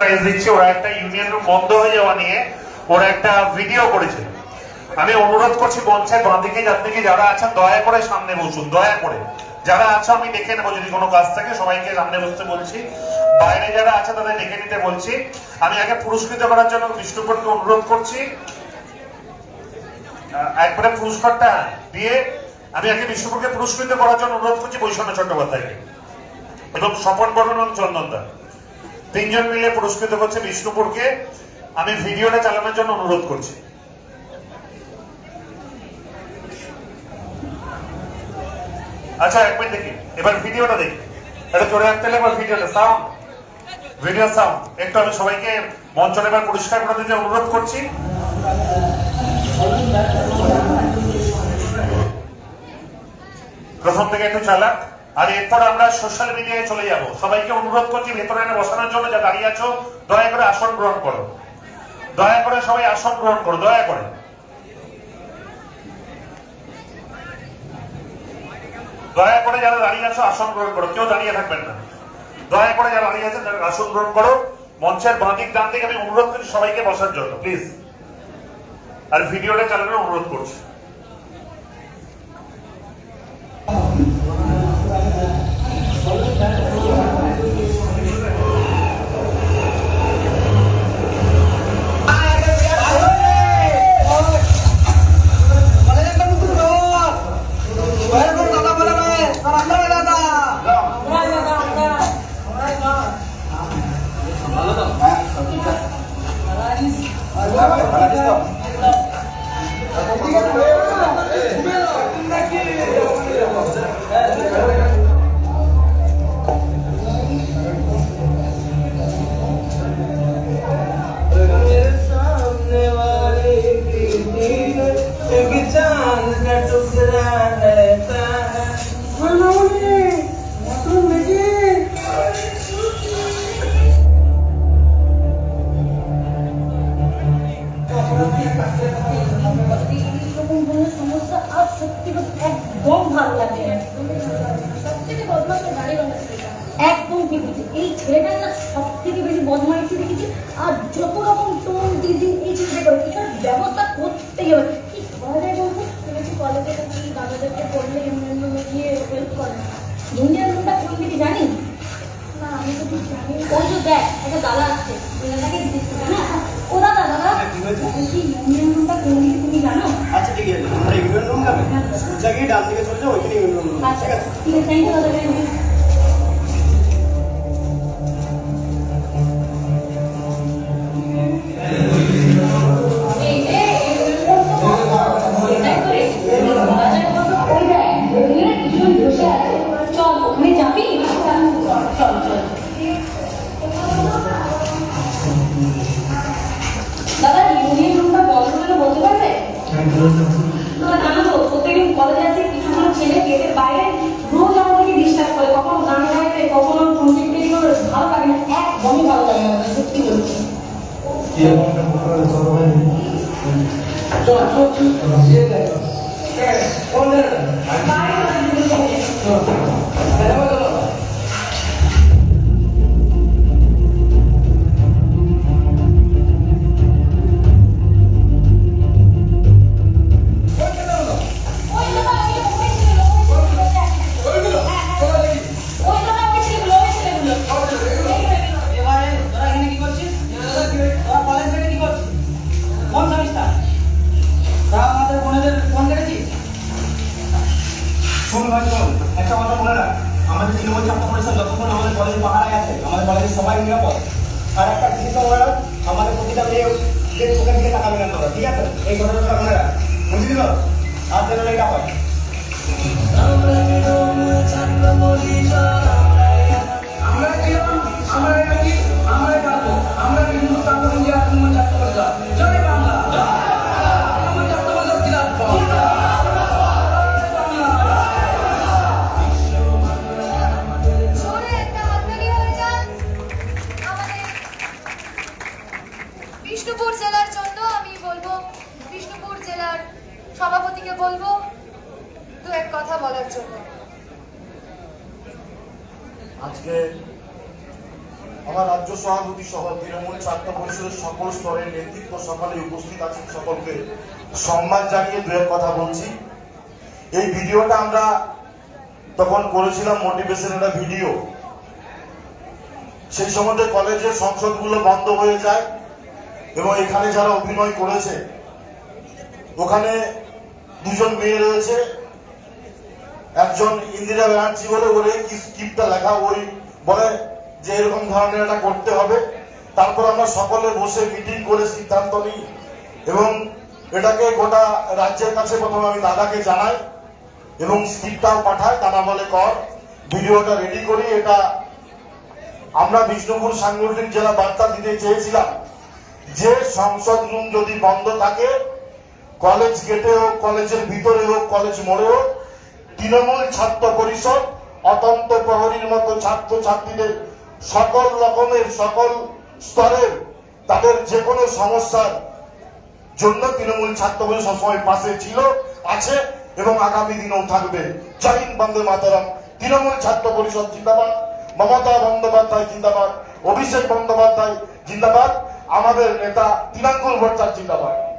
দিচ্ছি, ওরা একটা ইউনিয়ন রুম বন্ধ হয়ে যাওয়া নিয়ে ওরা একটা ভিডিও করেছিল আমি অনুরোধ করছি মঞ্চের বাঁ দিকে যার আছেন, দয়া করে সামনে বসুন, দয়া করে। যারা আছো, আমি ডেকে নেব, যদি কোনো কাজ থাকে, সবাইকে সামনে বসতে বলছি। বাইরে যারা আছে, তাদের ডেকে নিতে বলছি। আমি আগে পুরস্কৃত করার জন্য বিষ্ণুপুরকে অনুরোধ করছি। একবারে পুরস্কারটা দিয়ে আমি আগে বিষ্ণুপুরকে পুরস্কৃত করার জন্য অনুরোধ করছি বৈষণ্য চট্টোপাধ্যায়কে। এবং স্বপন বর্মন এবং চন্দনদা তিনজন মিলে পুরস্কৃত করছে বিষ্ণুপুরকে। আমি ভিডিওটা চালানোর জন্য অনুরোধ করছি। আচ্ছা এক মিনিট দেখি। এবার ভিডিওটা দেখি। এটা চলে হলে এবার ভিডিওটা সাউন্ড ভিডিও সাউন্ড একটু আমি সবাইকে মঞ্চটা এবার পরিষ্কার করে দিতে অনুরোধ করছি। প্রথম থেকে একটু চালাক। আর এরপর আমরা সোশ্যাল মিডিয়ায় চলে যাব। সবাইকে অনুরোধ করছি ভেতরে এনে বসানোর জন্য, যা দাঁড়িয়ে আছো, দয়া করে আসন গ্রহণ করো। দয়া করে সবাই আসন গ্রহণ করো, দয়া করে। দয়া করে যারা দাঁড়িয়ে আছো, আসন গ্রহণ করো। কেউ দাঁড়িয়ে থাকবেন না। দয়া করে যারা দাঁড়িয়ে আছেন, তারা আসন গ্রহণ করো। মঞ্চের বাঁ দিক, ডান দিকে, আমি অনুরোধ করছি সবাইকে বসার জন্য প্লিজ আর ভিডিওটা চালানোর অনুরোধ করছি। এই ছেলেটা কিছু ব্যবস্থা করতেই হবে। কি করা যায় বলতো? শুনেছি কলেজে নাকি দাদাদেরকে পড়লে ইউনিয়ন রুমে গিয়ে হেল্প করে। ইউনিয়ন রুমটা কোন দিকে জানিস? না আমি তো ঠিক জানি। ওই যে দেখ একটা দাদা আছে। দাদাকে জিজ্ঞেস করি। না ও দাদা দাদা। বলছি ইউনিয়ন রুমটা কোন দিকে তুমি জানো? আচ্ছা ঠিক আছে। আমরা ইউনিয়ন রুম যাবে? সোজা গিয়ে ডান দিকে চলে যাও ওইখানে ইউনিয়ন রুম আচ্ছা ঠিক আছে। থ্যাংক ইউ দাদা ওই শোন ভাই, শোন। একটা কথা মনে রাখ। আমাদের তৃণমূল ছাত্র পরিষদ যতক্ষণ আমাদের কলেজে পাহারায় আছে, আমাদের কলেজের সবাই নিরাপদ। আর একটা জিনিস মনে রাখ, আমাদের প্রতিটা মেয়ে চোখের দিকে তাকাবে না তোরা, ঠিক আছে? এই কথাটা মনে রাখ। বুঝলি তো? আর যেন এটা হয়। আমরা ছিলাম আমরা আমরা আমরা কিন্তু ছাত্র ছাত্র জয় বাংলা সম্মান জানিয়ে দু এক কথা বলছি। এই ভিডিওটা আমরা তখন করেছিলাম মোটিভেশন একটা ভিডিও। সেই সম্বন্ধে কলেজের সংসদগুলো বন্ধ হয়ে যায় এবং এখানে যারা অভিনয় করেছে, ওখানে দুজন মেয়ে রয়েছে। একজন ইন্দিরা ব্যানার্জি বলে ওরে কি স্ক্রিপ্টটা লেখা, ওই বলে যে এরকম ধরনের একটা করতে হবে। তারপর আমরা সকলে বসে মিটিং করে সিদ্ধান্ত নিই এবং এটাকে গোটা রাজ্যের কাছে প্রথমে আমি দাদাকে জানাই এবং স্ক্রিপ্টটাও পাঠাই। দাদা বলে, কর, ভিডিওটা রেডি করি। এটা আমরা বিষ্ণুপুর সাংগঠনিক জেলা বার্তা দিতে চেয়েছিলাম। যে সংসদ রুম যদি বন্ধ থাকে, কলেজ গেটে হোক, কলেজের ভিতরে হোক, কলেজ মোড়ে হোক, তৃণমূল ছাত্র পরিষদ, অতন্ত প্রহরীর মতো ছাত্র ছাত্রীদের সকল রকমের, সকল স্তরের, তাদের যে কোনো সমস্যার জন্য তৃণমূল ছাত্র সবসময় পাশে ছিল, আছে এবং আগামী দিনেও থাকবে। জয় হিন্দ, বন্দে মাতারাম। তৃণমূল ছাত্র পরিষদ জিন্দাবাদ। মমতা বন্দ্যোপাধ্যায় জিন্দাবাদ। অভিষেক বন্দ্যোপাধ্যায় জিন্দাবাদ। আমাদের নেতা তৃণাঙ্কুল ভোটার জিন্দাবাদ।